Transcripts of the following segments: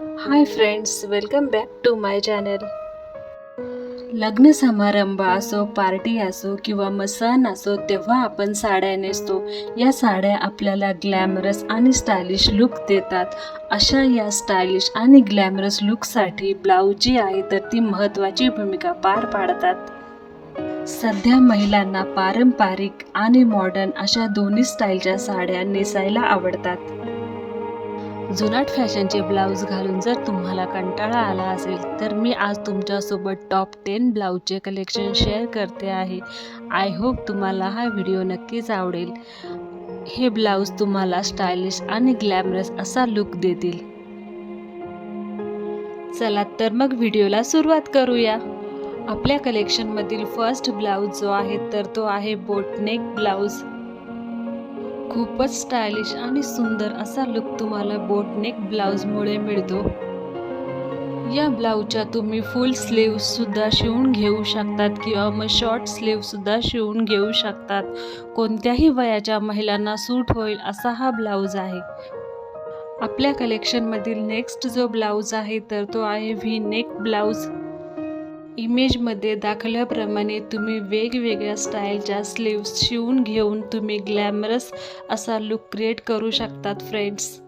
Hi friends welcome back to my channel लग्न समारंभ असो पार्टी असो किंवा मग सण असो तेव्हा आपण साड्या नेसतो. या साड्या आपल्याला ग्लॅमरस आणि स्टायलिश लुक देतात. अशा या स्टायलिश आणि ग्लॅमरस लुकसाठी ब्लाऊज जी आहे तर ती महत्त्वाची भूमिका पार पाडतात. सध्या महिलांना पारंपरिक आणि मॉडर्न अशा दोन्ही स्टाईलच्या साड्या नेसायला आवडतात. जुनाट फॅशनचे ब्लाऊज घालून जर तुम्हाला कंटाळा आला असेल तर मी आज तुमच्यासोबत टॉप टेन ब्लाऊजचे कलेक्शन शेअर करते आहे. आय होप तुम्हाला हा व्हिडिओ नक्कीच आवडेल. हे ब्लाऊज तुम्हाला स्टायलिश आणि ग्लॅमरस असा लुक देतील. चला तर मग व्हिडिओला सुरुवात करूया. आपल्या कलेक्शनमधील फर्स्ट ब्लाऊज जो आहे तर तो आहे बोटनेक ब्लाऊज. खूपच स्टायलिश आणि सुंदर असा लुक तुम्हाला बोटनेक ब्लाऊजमुळे मिळतो. या ब्लाऊजच्या तुम्ही फुल स्लीव्हसुद्धा शिवून घेऊ शकतात किंवा मग शॉर्ट स्लीव्हसुद्धा शिवून घेऊ शकतात. कोणत्याही वयाच्या महिलांना सूट होईल असा हा ब्लाऊज आहे. आपल्या कलेक्शनमधील नेक्स्ट जो ब्लाऊज आहे तर तो आहे व्ही नेक ब्लाऊज. इमेजमध्ये दाखवल्याप्रमाणे तुम्ही वेगवेगळ्या स्टाईलच्या स्लीव्स शिवून घेऊन तुम्ही ग्लॅमरस असा लुक क्रिएट करू शकतात फ्रेंड्स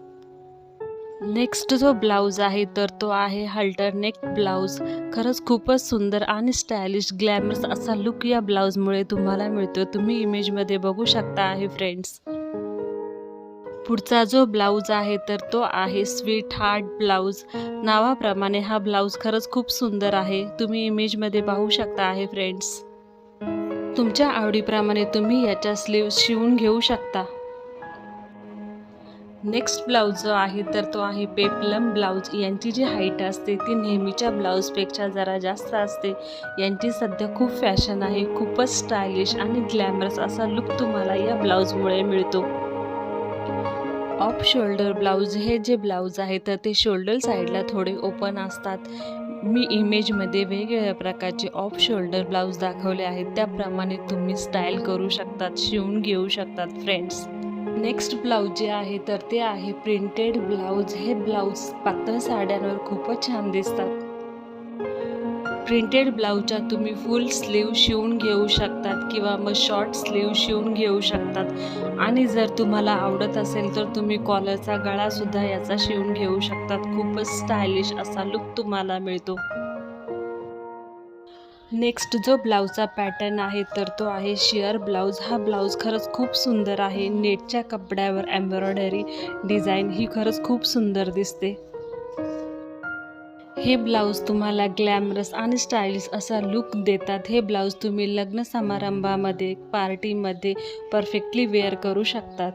नेक्स्ट जो ब्लाऊज आहे तर तो आहे हल्टर नेक ब्लाऊज खरंच खूपच सुंदर आणि स्टायलिश ग्लॅमरस असा लुक या ब्लाऊजमुळे तुम्हाला मिळतो तुम्ही इमेजमध्ये बघू शकता आहे फ्रेंड्स पुढचा जो ब्लाऊज आहे तर तो आहे स्वीट हार्ट ब्लाऊज. नावाप्रमाणे हा ब्लाऊज खरंच खूप सुंदर आहे. तुम्ही इमेजमध्ये पाहू शकता आहे फ्रेंड्स. तुमच्या आवडीप्रमाणे तुम्ही याच्या स्लीव शिवून घेऊ शकता. नेक्स्ट ब्लाऊज जो आहे तर तो आहे पेपलम ब्लाऊज. यांची जी हाईट असते ती नेहमीच्या ब्लाऊजपेक्षा जरा जास्त असते. यांची सध्या खूप फॅशन आहे खूपच स्टायलिश आणि ग्लॅमरस असा लुक तुम्हाला या ब्लाऊजमुळे मिळतो. ऑफ शोल्डर ब्लाऊज हे जे ब्लाऊज आहे तर ते शोल्डर साईडला थोडे ओपन असतात. मी इमेजमध्ये वेगवेगळ्या प्रकारचे ऑफ शोल्डर ब्लाऊज दाखवले आहेत. त्याप्रमाणे तुम्ही स्टाईल करू शकतात शिवून घेऊ शकतात फ्रेंड्स नेक्स्ट ब्लाऊज जे आहे तर ते आहे प्रिंटेड ब्लाऊज हे ब्लाऊज पातळ साड्यांवर खूपच छान दिसतात. प्रिंटेड ब्लाऊजच्या तुम्ही फुल स्लीव शिवून घेऊ शकतात किंवा मग शॉर्ट स्लीव शिवून घेऊ शकतात. आणि जर तुम्हाला आवडत असेल तर तुम्ही कॉलरचा गळासुद्धा याचा शिवून घेऊ शकतात. खूपच स्टायलिश असा लुक तुम्हाला मिळतो. नेक्स्ट जो ब्लाऊजचा पॅटर्न आहे तर तो आहे शिअर ब्लाऊज हा ब्लाऊज खरंच खूप सुंदर आहे. नेटच्या कपड्यावर एम्ब्रॉयडरी डिझाईन ही खरंच खूप सुंदर दिसते. हे ब्लाऊज तुम्हाला ग्लॅमरस आणि स्टाईलिश असा लुक देतात. हे ब्लाऊज तुम्ही लग्न समारंभामध्ये पार्टीमध्ये परफेक्टली वेअर करू शकतात.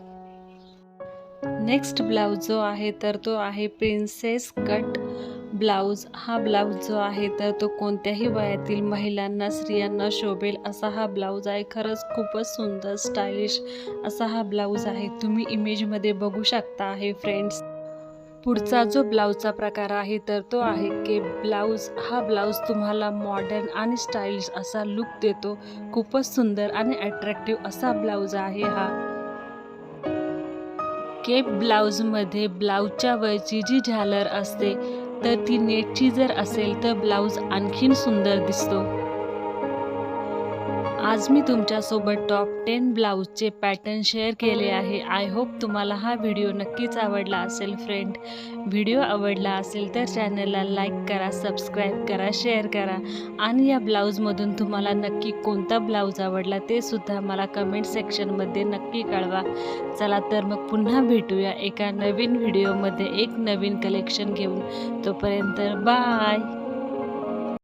नेक्स्ट ब्लाऊज जो आहे तर तो आहे प्रिन्सेस कट ब्लाऊज. हा ब्लाऊज जो आहे तर तो कोणत्याही वयातील महिलांना स्त्रियांना शोभेल असा हा ब्लाऊज आहे. खरंच खूपच सुंदर स्टायलिश असा हा ब्लाऊज आहे. तुम्ही इमेजमध्ये बघू शकता आहे फ्रेंड्स पुढचा जो ब्लाऊजचा प्रकार आहे तर तो आहे केप ब्लाऊज हा ब्लाऊज तुम्हाला मॉडर्न आणि स्टाईलिश असा लुक देतो. खूपच सुंदर आणि अट्रॅक्टिव्ह असा ब्लाऊज आहे हा. केप ब्लाऊजमध्ये ब्लाऊजच्या वरची जी झालर असते तर ती नेटची जर असेल तर ब्लाऊज आणखीन सुंदर दिसतो. आज मी तुमच्यासोबत टॉप टेन ब्लाऊजचे पॅटर्न शेअर केले आहे. आय होप तुम्हाला हा व्हिडिओ नक्कीच आवडला असेल फ्रेंड व्हिडिओ आवडला असेल तर चॅनलला लाईक करा सबस्क्राईब करा शेअर करा. आणि या ब्लाऊजमधून तुम्हाला नक्की कोणता ब्लाऊज आवडला ते सुद्धा मला कमेंट सेक्शनमध्ये नक्की कळवा. चला तर मग पुन्हा भेटूया एका नवीन व्हिडिओमध्ये एक नवीन कलेक्शन घेऊन. तोपर्यंत बाय